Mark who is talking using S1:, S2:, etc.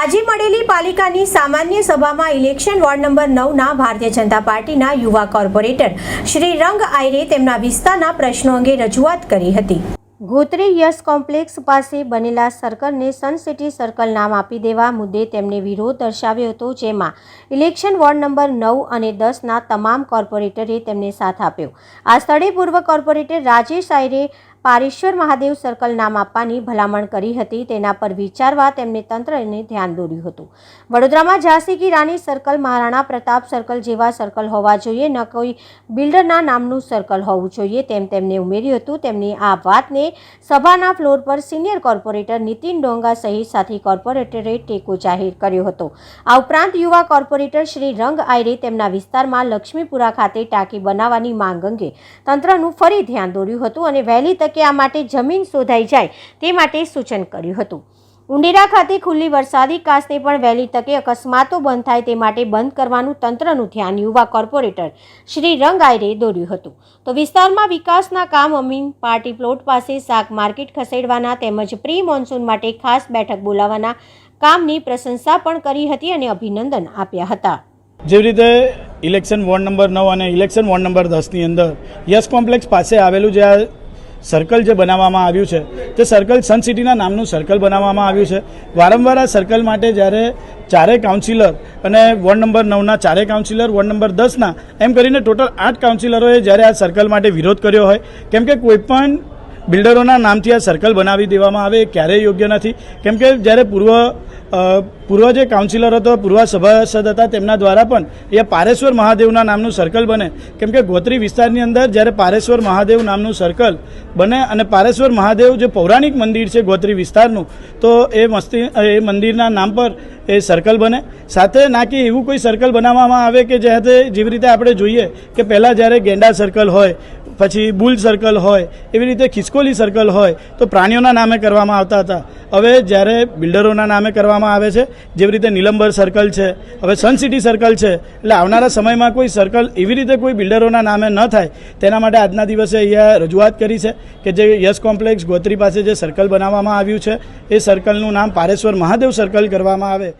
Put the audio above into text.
S1: આજે મળેલી પાલિકાની સામાન્ય સભામાં election ward number નવના Bharatiya Janata પાર્ટીના યુવા કોર્પોરેટર શ્રી રંગ આયરે તેમના વિસ્તારના પ્રશ્નો અંગે રજૂઆત કરી હતી. ગોત્રી યસ કોમ્પ્લેક્સ પાસે બનેલા સર્કલને સનસિટી સર્કલ નામ આપી દેવા મુદ્દે તેમણે વિરોધ દર્શાવ્યો હતો, જેમાં ઇલેક્શન વોર્ડ નંબર નવ અને દસના તમામ કોર્પોરેટરે તેમને સાથ આપ્યો. આ સ્થળે પૂર્વ કોર્પોરેટર રાજેશ આયરે પારેશ્વર મહાદેવ સર્કલ નામ આપવાની ભલામણ કરી હતી. તેના પર વિચારવા તેમણે તંત્રને ધ્યાન દોર્યું હતું. વડોદરામાં ઝાંસી કી રાણી સર્કલ મહારાણા પ્રતાપ સર્કલ જેવા સર્કલ હોવા જોઈએ. ન કોઈ બિલ્ડરના નામનું સર્કલ હોવું જોઈએ તેમ તેમણે ઉમેર્યું હતું. તેમની આ વાતને સભાના ફ્લોર પર સિનિયર કોર્પોરેટર નીતિન ડોંગા સહિત સાથી કોર્પોરેટરે ટેકો જાહેર કર્યો હતો. આ ઉપરાંત યુવા કોર્પોરેટર શ્રી રંગ આયરે તેમના વિસ્તારમાં લક્ષ્મીપુરા ખાતે ટાંકી બનાવવાની માંગ અંગે તંત્રનું ફરી ધ્યાન દોર્યું હતું અને વહેલી તકે આ માટે જમીન શોધાઈ જાય તે માટે સૂચન કર્યું હતું. ઉંડેરા ખાતે ખુલ્લી વરસાદી કાસને પણ વહેલી તકે અકસ્માતો બંધ થાય તે માટે બંધ કરવાનું તંત્રનું ધ્યાન યુવા કોર્પોરેટર શ્રી રંગ આયરે દોર્યું હતું. તો વિસ્તારમાં વિકાસના કામ અમીન પાર્ટી પ્લોટ પાસે શાક માર્કેટ ખસેડવાના તેમજ પ્રી મોન્સૂન માટે ખાસ બેઠક બોલાવવાના કામની પ્રશંસા પણ કરી હતી અને અભિનંદન આપ્યા હતા.
S2: જેવી રીતે ઇલેક્શન વોર્ડ નંબર નવ અને ઇલેક્શન વોર્ડ નંબર દસની અંદર યસ કોમ્પ્લેક્સ પાસે આવેલું જે આ સર્કલ જે બનાવવામાં આવ્યું છે, તે સર્કલ સન સિટીના નામનું સર્કલ બનાવવામાં આવ્યું છે. વારંવાર આ સર્કલ માટે જ્યારે ચારેય કાઉન્સિલર અને વોર્ડ નંબર નવના ચારેય કાઉન્સિલર વોર્ડ નંબર દસના એમ કરીને ટોટલ આઠ કાઉન્સિલરોએ જ્યારે આ સર્કલ માટે વિરોધ કર્યો હોય, કેમ કે કોઈપણ બિલ્ડરોના નામથી આ સર્કલ બનાવી દેવામાં આવે ક્યારેય યોગ્ય નથી. કેમ કે જ્યારે પૂર્વ પૂર્વ જે કાઉન્સિલર હતો, પૂર્વ સભાસદ હતા, તેમના દ્વારા પણ એ પારેશ્વર મહાદેવના નામનું સર્કલ બને. કેમ કે ગોત્રી વિસ્તારની અંદર જ્યારે પારેશ્વર મહાદેવ નામનું સર્કલ બને અને પારેશ્વર મહાદેવ જે પૌરાણિક મંદિર છે ગોત્રી વિસ્તારનું, તો એ મસ્તી, એ મંદિરના નામ પર એ સર્કલ બને. સાથે ના કે એવું કોઈ સર્કલ બનાવવામાં આવે કે જેતે જેવી રીતે આપણે જોઈએ કે પહેલાં જ્યારે ગેંડા સર્કલ હોય પછી બુલ સર્કલ હોય, એવી રીતે ખિસકોલી સર્કલ હોય, તો પ્રાણીઓના નામે કરવામાં આવતા હતા. હવે જ્યારે બિલ્ડરોના નામે કરવામાં આવે છે, જેવી રીતે નીલંબર સર્કલ છે, હવે સન સિટી સર્કલ છે, એટલે આવનારા સમયમાં કોઈ સર્કલ એવી રીતે કોઈ બિલ્ડરોના નામે ન થાય, તેના માટે આજના દિવસે અહીંયા રજૂઆત કરી છે કે જે યસ કોમ્પ્લેક્સ ગોત્રી પાસે જે સર્કલ બનાવવામાં આવ્યું છે, એ સર્કલનું નામ પારેશ્વર મહાદેવ સર્કલ કરવામાં આવે.